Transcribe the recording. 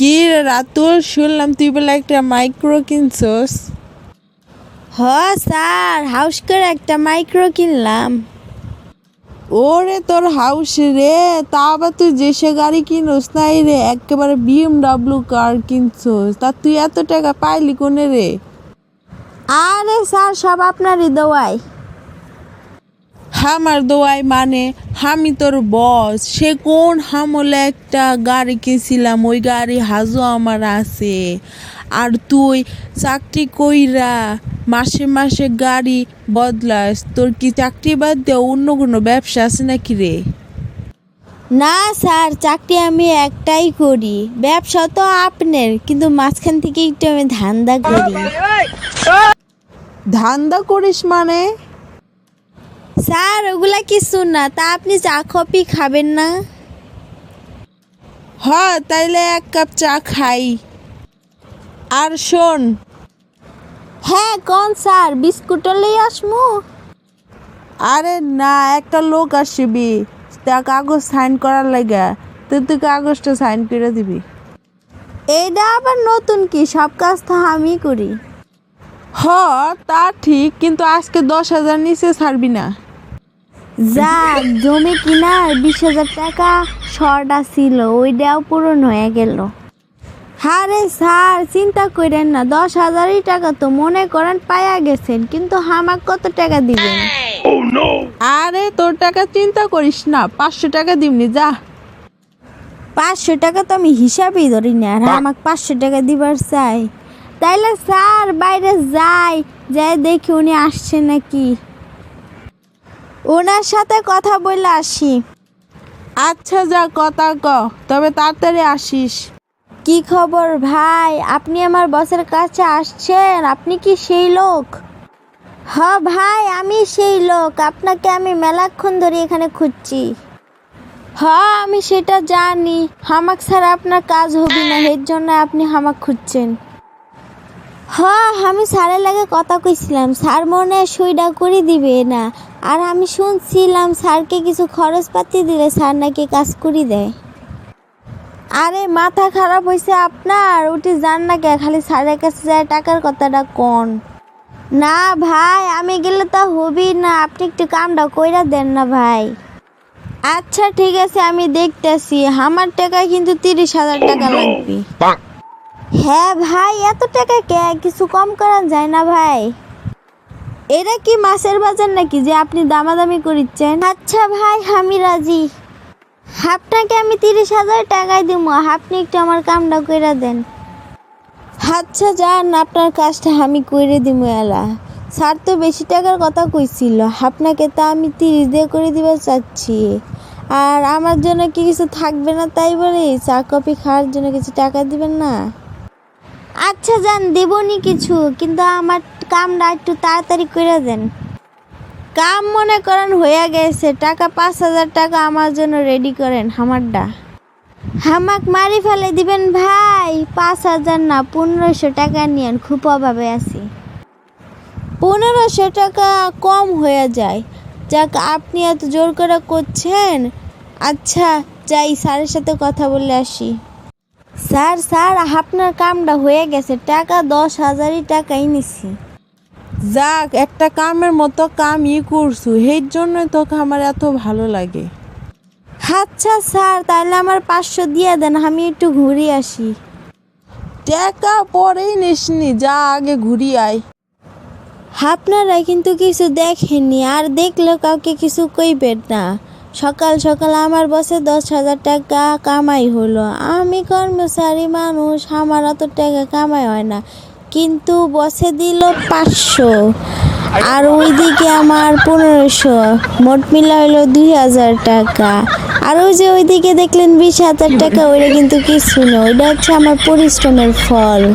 কি রে রাতুল শুনলাম তুই বলে একটা মাইক্রো কিনছস। হ স্যার হাউস করে একটা মাইক্রো কিনলাম। ওরে তোর হাউস রে তা আবার তুই যেসে গাড়ি কিনোস নাই রে একেবারে বিএমডাব্লিউ কার কিনছস। তা তুই এত টাকা পাইলি কোনে রে? আরে স্যার সব আপনারই দোয়াই। হামার দোয়াই মানে আমি তোর বস সে কোন হামলে একটা গাড়ি কিনছিলাম ওই গাড়ি হাজো আমার আছে। আর তুই চাকরি কইরা মাসে মাসে গাড়ি বদলাস তোর কি চাকরি বাদ দিয়ে অন্য কোনো ব্যবসা আছে নাকি রে? না স্যার চাকরি আমি একটাই করি। ব্যবসা তো আপনার কিন্তু মাঝখান থেকে একটু আমি ধান্দা করি। ধান্দা করিস মানে? স্যার ওগুলা কিছু না। তা আপনি চা কফি খাবেন না? হ তাইলে এক কাপ চা খাই। আর শোন। হ্যাঁ কোন স্যার বিস্কুট লই আসমু? আরে না একটা লোক আসবি তা কাগজ সাইন করার লাগা। তুই তুই কাগজটা সাইন করে দিবি। এইটা আবার নতুন কি? সব কাজ তো আমি করি। হ তা ঠিক কিন্তু আজকে দশ হাজার নিচে ছাড়বি না। যাক জমি কিনার বিশ হাজার টাকা শর্ট ছিল ওইটাও পূরণ হয়ে গেল। আরে স্যার চিন্তা করেন না দশ হাজারই টাকা তো মনে করেন পায়া গেছেন কিন্তু হামাক কত টাকা দিবেন? আরে তোর টাকা চিন্তা করিস না পাঁচশো টাকা দিবনি যা। পাঁচশো টাকা তো আমি হিসাবেই ধরি না আর আমাকে পাঁচশো টাকা দিবার চাই। তাইলে স্যার বাইরে যাই যাই দেখি উনি আসছে নাকি। ওনার সাথে কথা বলে আসি। আচ্ছা যা কথা ক তবে তাড়াতাড়ি আসিস। কি খবর ভাই? আপনি আমার বসের কাছে আসছেন? আপনি কি সেই লোক? হ্যাঁ ভাই আমি সেই লোক। আপনাকে আমি মেলাক্ষণ ধরে এখানে খুঁজছি। হ্যাঁ আমি সেটা জানি। হামাক ছাড়া আপনার কাজ হবে না এর জন্য আপনি হামাক খুঁজছেন। হ্যাঁ আমি স্যারের লাগে কথা কইছিলাম। স্যার মনে সইটা করে দিবে না। আর আমি শুনছিলাম স্যারকে কিছু খরচপাতি দিলে স্যার নাকি কাজ করে দেয়। আরে, মাথা খারাপ হয়েছে আপনার। উঠে যান না কে, খালি স্যারের কাছে যায় টাকার কথাটা কোন। না ভাই, আমি গেলে তো হবি না। আপনি একটু কামটা কইরা দেন না ভাই। আচ্ছা ঠিক আছে, আমি দেখতেছি। আমার টাকা কিন্তু তিরিশ হাজার টাকা লাগবে। হ্যাঁ ভাই, এত টাকা কে? কিছু কম করা যায় না ভাই। এটা কি মাছের বাজার নাকি যে আপনি দামাদামি করিচ্ছেন? আচ্ছা ভাই, আমি রাজি। আপনাকে আমি তিরিশ হাজার টাকায় দিব আপনি একটু আমার কামটা কইরা দেন। আচ্ছা যান, আপনার কাজটা আমি কইরে দিব এলা। স্যার তো বেশি টাকার কথা কইছিল, আপনাকে তো আমি তিরিশ দিয়ে করে দিতে চাচ্ছি। আর আমার জন্য কি কিছু থাকবে না তাই বলে? চা, কফি খাওয়ার জন্য কিছু টাকা দিবেন না? আচ্ছা যান, দেবনি কিছু, কিন্তু আমার কামটা একটু তাড়াতাড়ি করে দেন। কাম মনে করেন হয়ে গেছে, টাকা পাঁচ হাজার টাকা আমার জন্য রেডি করেন, আমারটা। হামাক মারি ফেলে দিবেন ভাই, পাঁচ হাজার না, পনেরোশো টাকা নিয়েন, খুব অভাবে আছি। পনেরোশো টাকা কম হয়ে যায়। যাক, আপনি এত জোর করে করছেন। আচ্ছা যাই, স্যারের সাথে কথা বলে আসি। স্যার স্যার আপনার কামটা হয়ে গেছে। টাকা দশ হাজারই টাকাই নিছি। যাক একটা কামের মতো কামই করছু। সেই জন্যই তোকে আমার এত ভালো লাগে। আচ্ছা স্যার তাহলে আমার পাঁচশো দিয়ে দেন আমি একটু ঘুরে আসি। টাকা পরেই নিসনি যা আগে ঘুরি আয়। আপনারা কিন্তু কিছু দেখেননি আর দেখলেও কাউকে কিছু কইবেন না। সকাল সকাল আমার বসে দশ হাজার টাকা কামাই হলো। আমি কর্মচারী মানুষ, আমার অত টাকা কামাই হয় না। কিন্তু বসে দিল পাঁচশো আর ওইদিকে আমার পনেরোশো। মোট মিলা হলো দুই হাজার টাকা। আর ওই যে ওইদিকে দেখলেন বিশ হাজার টাকা, ওইটা কিন্তু কিছু না, ওইটা হচ্ছে আমার পরিশ্রমের ফল।